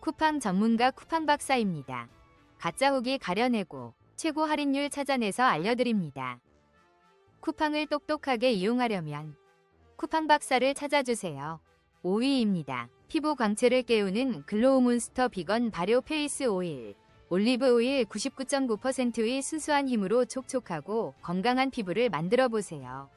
쿠팡 전문가 쿠팡 박사입니다. 가짜 후기 가려내고 최고 할인율 찾아내서 알려드립니다. 쿠팡을 똑똑하게 이용하려면 쿠팡 박사를 찾아주세요. 5위입니다. 피부 광채를 깨우는 글로우 몬스터 비건 발효 페이스 오일. 올리브 오일 99.9%의 순수한 힘으로 촉촉하고 건강한 피부를 만들어 보세요.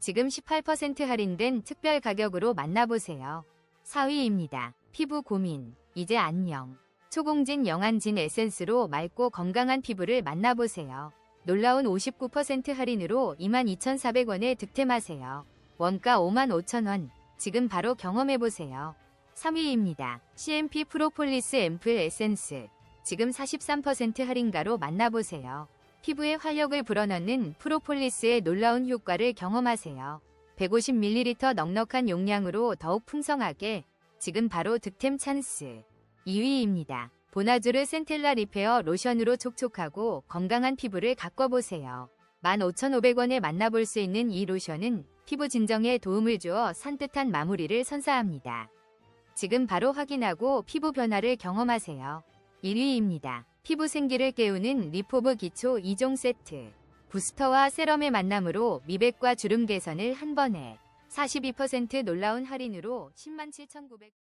지금 18% 할인된 특별 가격으로 만나보세요. 4위입니다. 피부 고민, 이제 안녕. 초공진 영안진 에센스로 맑고 건강한 피부를 만나보세요. 놀라운 59% 할인으로 22,400원에 득템하세요. 원가 55,000원. 지금 바로 경험해보세요. 3위입니다. CMP 프로폴리스 앰플 에센스. 지금 43% 할인가로 만나보세요. 피부에 활력을 불어넣는 프로폴리스의 놀라운 효과를 경험하세요. 150ml 넉넉한 용량으로 더욱 풍성하게 지금 바로 득템 찬스. 2위입니다. 보나주르 센텔라 리페어 로션으로 촉촉하고 건강한 피부를 가꿔보세요. 15,500원에 만나볼 수 있는 이 로션은 피부 진정에 도움을 주어 산뜻한 마무리를 선사합니다. 지금 바로 확인하고 피부 변화를 경험하세요. 1위입니다. 피부 생기를 깨우는 리포브 기초 2종 세트. 부스터와 세럼의 만남으로 미백과 주름 개선을 한 번에 42% 놀라운 할인으로 107,900